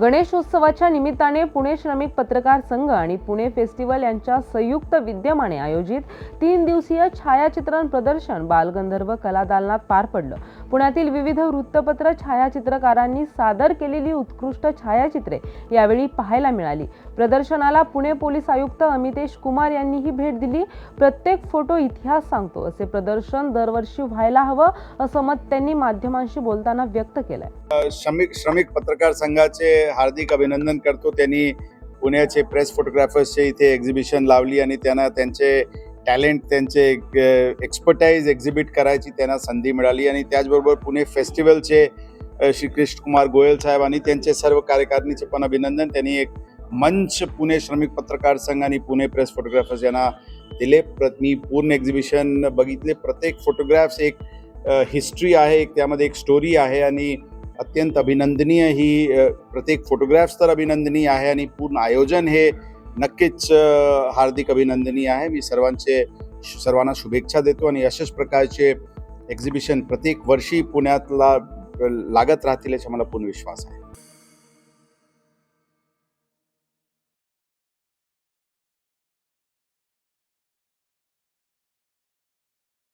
गणेशोत्सवाच्या निमित्ताने पुणे श्रमिक पत्रकार संघ आणि पुणे फेस्टिवल यांच्या संयुक्त विद्यमाने आयोजित तीन दिवसीय छायाचित्रण प्रदर्शन बालगंधर्व कला दालनात पार पडलं. पुण्यातील विविध वृत्तपत्र छायाचित्रकारांनी सादर केलेली उत्कृष्ट छायाचित्रे यावेळी पाहायला मिळाली. प्रदर्शनाला पुणे पोलीस आयुक्त अमितेश कुमार यांनीही भेट दिली. प्रत्येक फोटो इतिहास सांगतो असे प्रदर्शन दरवर्षी व्हायला हवं असं मत त्यांनी माध्यमांशी बोलताना व्यक्त केलंय. श्रमिक श्रमिक पत्रकार संघाचे हार्दिक अभिनंदन करतो. त्यांनी पुण्याचे प्रेस फोटोग्राफर्सचे इथे एक्झिबिशन लावली आणि त्यांना त्यांचे टॅलेंट त्यांचे एक्सपर्टाईज एक्झिबिट करायची त्यांना संधी मिळाली आणि त्याचबरोबर पुणे फेस्टिवलचे श्री कृष्णकुमार गोयल साहेब आणि त्यांचे सर्व कार्यकारिणीचे पण अभिनंदन. त्यांनी एक मंच पुणे श्रमिक पत्रकार संघ आणि पुणे प्रेस फोटोग्राफर्स यांना दिले. मी पूर्ण एक्झिबिशन बघितले. प्रत्येक फोटोग्राफ्स एक हिस्ट्री आहे एक त्यामध्ये एक स्टोरी आहे आणि अत्यंत अभिनंदनीय ही प्रत्येक फोटोग्राफ्स तर अभिनंदनीय आहे आणि पूर्ण आयोजन हे नक्कीच हार्दिक अभिनंदनीय आहे. मी सर्वांचे सर्वांना शुभेच्छा देतो आणि अशाच प्रकारचे एक्झिबिशन प्रत्येक वर्षी पुण्यातला लागत राहतील याचा मला पूर्ण विश्वास आहे.